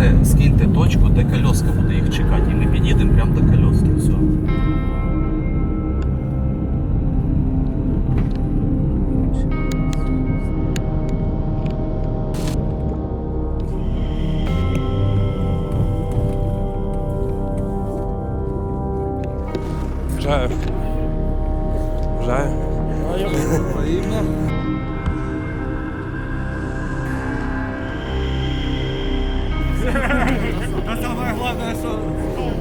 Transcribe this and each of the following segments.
давайте скиньте точку, де кольоска буде їх чекати. І ми під'їдемо прямо до кольоски. Все. Бажаю. Бажаю. А самое главное, что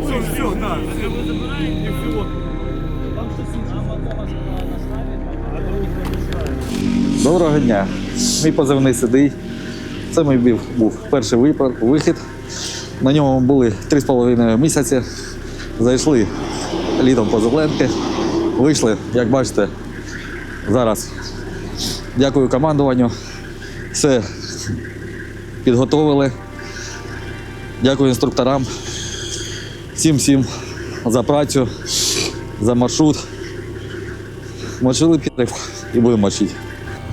все, все, да. Вы забираете все. Там что нам Доброго дня. Мій позивний сидить. Це мій був перший вихід. На ньому були 3,5 місяці. Зайшли літом по Зеленки. Вийшли, як бачите, зараз. Дякую командуванню. Все підготовили. Дякую інструкторам. Всім всім за працю, за маршрут. Мочили підрив і будемо мочити.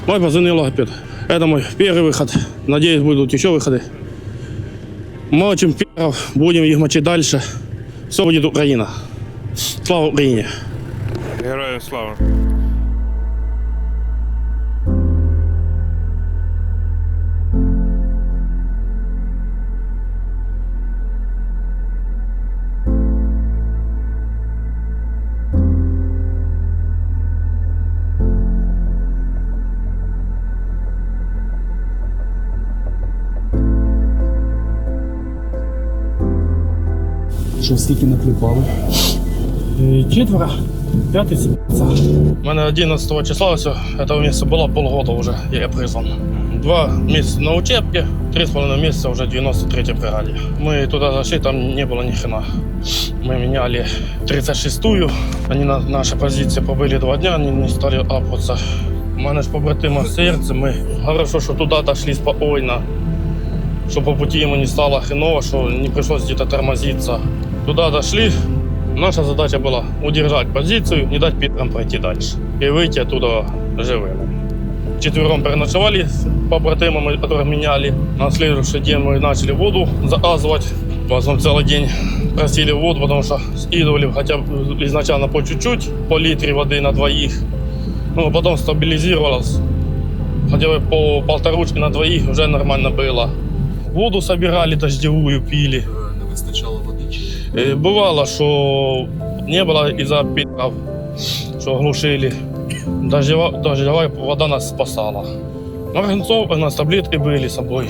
Мой позывной логопед. Это мой первый выход. Надеюсь, будут еще выходы. Мочим пиров, будем их мочить дальше. Все будет Украина. Слава Украине! Героям слава. Що скільки накліпали? Четверо. Пятый У мене 11 числа все, этого месяца было полгода уже, я призван. Два месяца на учебке, три с половиной месяца уже в 93-й бригаде. Мы туда зашли, там не было ни хрена. Мы меняли 36-ю, они на нашей позиции побыли два дня, они не стали апаться. У мене ж побратима серце, ми хорошо, що туди дошли спокійно, що по пути йому не стало хреново, що не пришлось где-то тормозиться. Туда дошли, Наша задача была удержать позицию, не дать питкам пройти дальше и выйти оттуда живыми. Четвером переночевали с побратимами, которых меняли. На следующий день мы начали воду заказывать. В основном целый день просили воду, потому что скидывали хотя бы изначально по чуть-чуть, по литре воды на двоих. Ну, а потом стабилизировалось. Хотя бы по полторушки на двоих уже нормально было. Воду собирали дождевую, пили. Не Е, Бувало, що не було із-за пітрів, що глушили. Дождева, дождевая вода нас спасала. Марганцов у нас таблетки были с собой.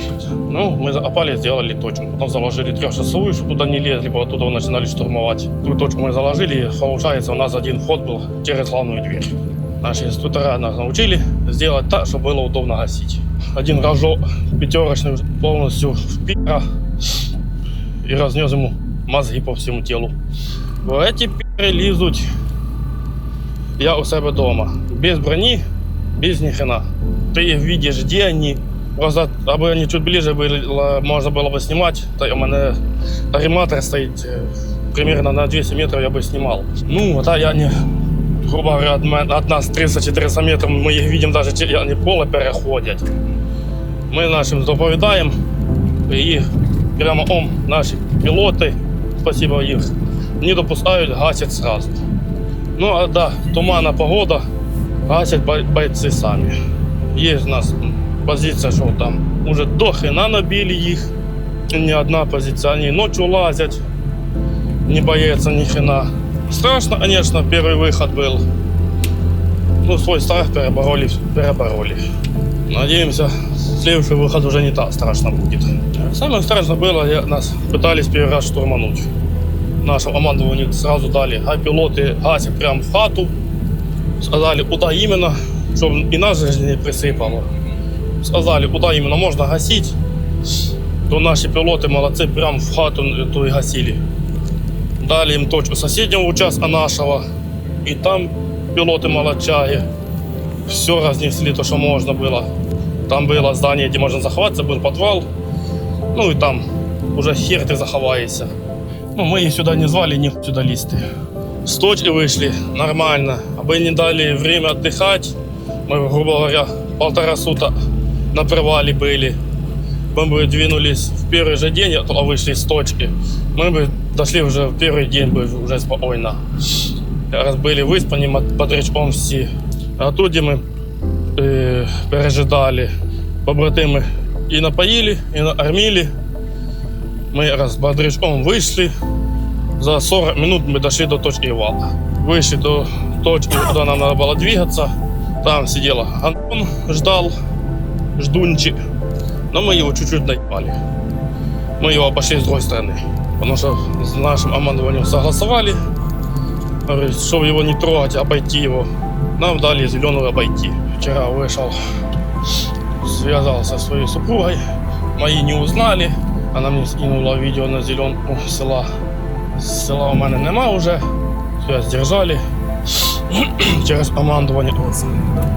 Ну, мы опали, сделали точку. Потом заложили трехчасовую, чтобы туда не лезли, потому оттуда начинали штурмовать. Ту точку мы заложили, и, получается, у нас один вход был через главную дверь. Наши инструктора нас научили сделать так, чтобы было удобно гасить. Один рожок пятерочный полностью в пира и разнес ему мозги по всьому тілу. Бо Эти піри лізуть я у себе вдома. Без броні, без ніхрена. Ти їх бачиш, де вони. Просто, аби вони чуть ближе було, можна було б знімати, то у мене ариматор стоїть е, примерно на 200 метрів я би знімав. Ну, а я не, грубо говоря, от, мен- от нас 300-400 метрів, ми їх бачимо, навіть вони поле переходять. Ми нашим доповідаємо, і прямо ом наші пілоти, спасибо їх, не допускають, гасять сразу. Ну, а да, туманна погода, гасять бой- бойці самі. Є в нас позиція, що там уже до хрена набили їх. Не одна позиція, вони ночью лазять, не бояться ни хрена. Страшно, конечно, первый выход был. Ну, свой страх перебороли, перебороли. Надеемся, следующий выход уже не так страшно будет. Самое страшное было, я, нас пытались первый раз штурмануть. Нашу команду они сразу дали, а пилоты гасят прямо в хату. Сказали, куда именно, чтобы и нас же не присыпало. Сказали, куда именно можно гасить. То наши пилоты молодцы, прям в хату то и гасили. Дали им точку соседнего участка нашего. И там пилоты молодчаги. Все разнесли, то, что можно было. Там было здание, где можно заховаться, был подвал. Ну и там уже хер ты заховаешься. Ну, мы их сюда не звали, не сюда листы. С точки вышли, нормально. Абы не дали время отдыхать. Мы, грубо говоря, полтора суток на привале были. мы бы двинулись в первый же день, а вышли с точки, мы бы дошли уже в первый день бы уже спокойно. Раз были выспані ма- подрячком всі. А тут де ми е, пережидали, побратими і напоїли, і накормили. Ми раз бодрячком вийшли. За 40 минут мы дошли до точки вала. Вышли до точки, куда нам надо было двигаться. Там сидел Антон, ждал, ждунчик. Но мы его чуть-чуть наебали. Мы его пошли с другой стороны. Потому что с нашим командованием согласовали. Чтобы его не трогать, обойти его. Нам дали зеленую обойти. Вчера вышел, связался со своей супругой. Мои не узнали. Она мне скинула видео на зеленку села. Села у мене нема вже. Связь держали. Через командование.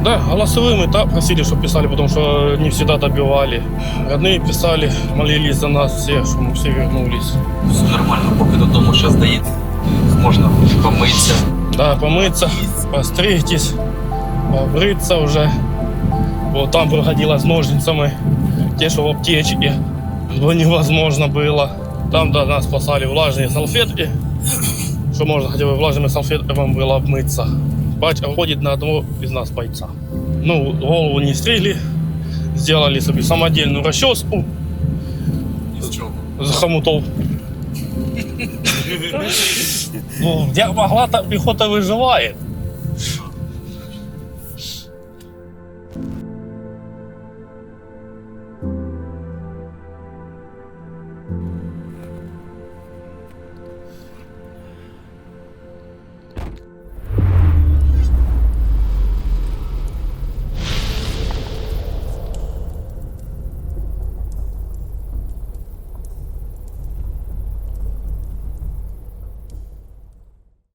Да, голосовыми так просили, чтобы писали, потому что не всегда добивали. Родные писали, молились за нас все, чтобы мы все вернулись. Все нормально, поки додому ще здається. Можна помитися. Да, помыться, постригтись, побриться уже. Вот там проходила с ножницами, те, что в аптечке, было невозможно было. Там до нас спасали влажные салфетки, что можно хотя бы влажными салфетками было обмыться. Батя ходит на одного из нас бойца. Ну, голову не стригли, сделали себе самодельную расческу З чого? за хомутов. Ну, где могла, там пехота выживает.